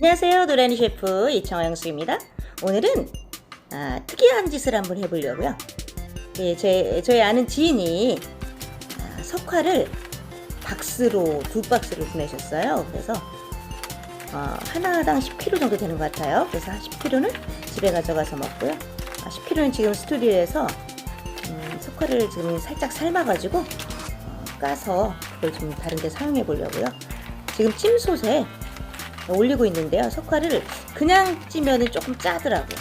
안녕하세요 노래니 셰프 이청영수입니다. 오늘은 아, 특이한 짓을 한번 해보려고요. 예, 제, 저희 아는 지인이 아, 석화를 박스로 두 박스를 보내셨어요. 그래서 어, 하나당 10kg 정도 되는 것 같아요. 그래서 한 10kg는 집에 가져가서 먹고요. 아, 10kg는 지금 스튜디오에서 음, 석화를 지금 살짝 삶아가지고 어, 까서 그걸 좀 다른 데 사용해 보려고요. 지금 찜솥에 올리고 있는데요. 석화를 그냥 찌면은 조금 짜더라고요.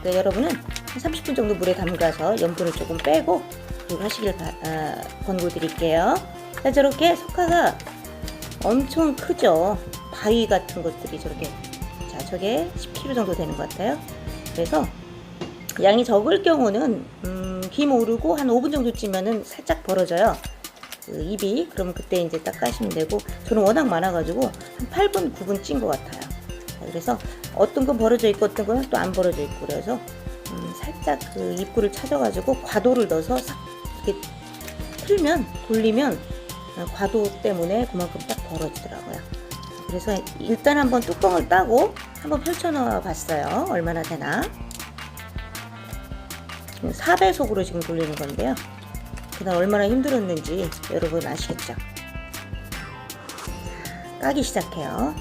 그러니까 여러분은 한 30분 정도 물에 담가서 염분을 조금 빼고 그리고 하시길 바, 아, 권고드릴게요. 자, 저렇게 석화가 엄청 크죠. 바위 같은 것들이 저렇게 자, 저게 10kg 정도 되는 것 같아요. 그래서 양이 적을 경우는 음, 김 오르고 한 5분 정도 찌면은 살짝 벌어져요. 그 입이 그러면 그때 이제 딱 까시면 되고 저는 워낙 많아가지고 한 8분 9분 찐 것 같아요. 그래서 어떤 건 벌어져 있고 어떤 건 또 안 벌어져 있고 그래서 음, 살짝 그 입구를 찾아가지고 과도를 넣어서 싹 이렇게 틀면 돌리면 어, 과도 때문에 그만큼 딱 벌어지더라고요. 그래서 일단 한번 뚜껑을 따고 한번 펼쳐 놓아 봤어요. 얼마나 되나. 4배속으로 지금 돌리는 건데요 그날 얼마나 힘들었는지 여러분 아시겠죠? 까기 시작해요.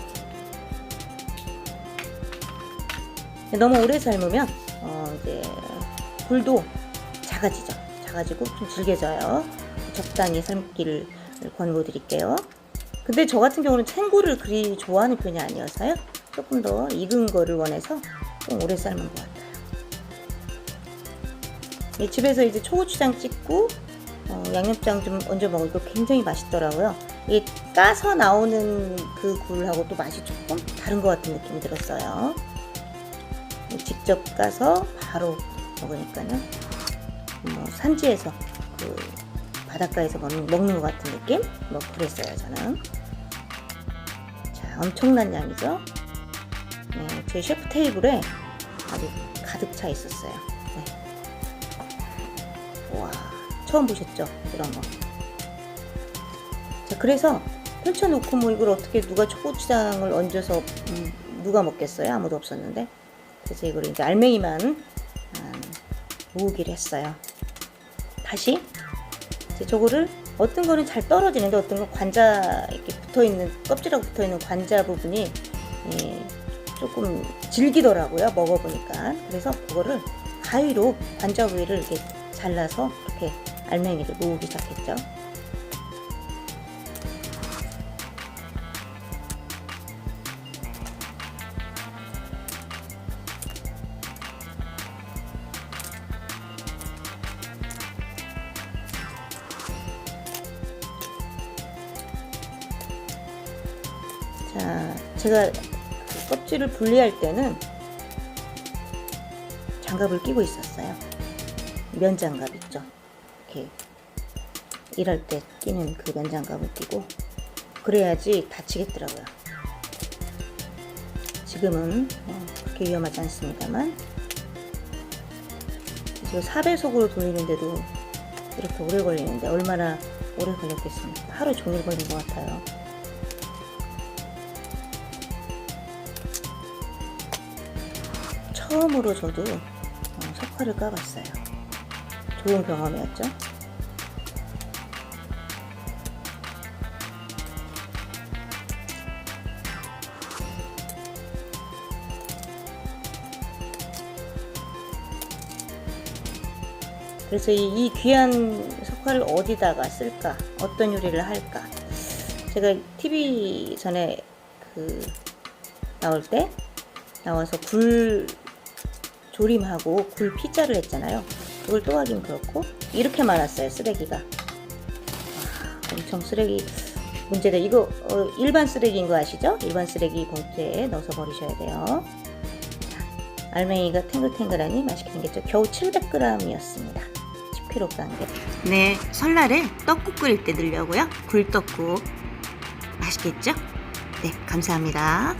너무 오래 삶으면 어 이제 불도 작아지죠. 작아지고 좀 질겨져요. 적당히 삶기를 권고드릴게요. 근데 저 같은 경우는 생굴을 그리 좋아하는 편이 아니어서요. 조금 더 익은 거를 원해서 좀 오래 삶은 것 같아요. 이 집에서 이제 초고추장 찍고 어, 양념장 좀 얹어 먹으니까 굉장히 맛있더라고요. 이게 까서 나오는 그 굴하고 또 맛이 조금 다른 것 같은 느낌이 들었어요. 직접 까서 바로 먹으니까요. 뭐 산지에서 그 바닷가에서 먹는, 먹는 것 같은 느낌? 뭐 그랬어요 저는. 자 엄청난 양이죠. 네, 제 셰프 테이블에 아주 가득 차 있었어요. 처음 보셨죠? 이런 거. 자, 그래서 펼쳐놓고 뭐 이걸 어떻게 누가 초고추장을 얹어서 음, 누가 먹겠어요? 아무도 없었는데. 그래서 이걸 이제 알맹이만 음, 모으기를 했어요. 다시 이제 저거를 어떤 거는 잘 떨어지는데 어떤 건 관자 이렇게 붙어 있는 껍질하고 붙어 있는 관자 부분이 예, 조금 질기더라고요. 먹어보니까. 그래서 그거를 가위로 관자 부위를 이렇게 잘라서 이렇게 알맹이를 모으기 시작했죠. 자, 제가 그 껍질을 분리할 때는 장갑을 끼고 있었어요. 면장갑 있죠. 이렇게 일할 때 끼는 그 면장갑을 끼고 그래야지 다치겠더라고요. 지금은 뭐 그렇게 위험하지 않습니다만 지금 4배속으로 돌리는데도 이렇게 오래 걸리는데 얼마나 오래 걸렸겠습니까? 하루 종일 걸린 것 같아요. 처음으로 저도 어, 석화를 까봤어요. 좋은 경험이었죠. 그래서 이, 이 귀한 석화를 어디다가 쓸까? 어떤 요리를 할까? 제가 TV 전에 그 나올 때 나와서 굴 조림하고 굴 피자를 했잖아요. 또 하긴 그렇고 이렇게 많았어요 쓰레기가. 와, 엄청 쓰레기 문제다. 이거 어, 일반 쓰레기인 거 아시죠? 일반 쓰레기 봉투에 넣어서 버리셔야 돼요. 자, 알맹이가 탱글탱글하니 맛있게 생겼죠. 겨우 700g이었습니다. 10kg. 네, 설날에 떡국 끓일 때 넣으려고요. 굴떡국 맛있겠죠? 네, 감사합니다.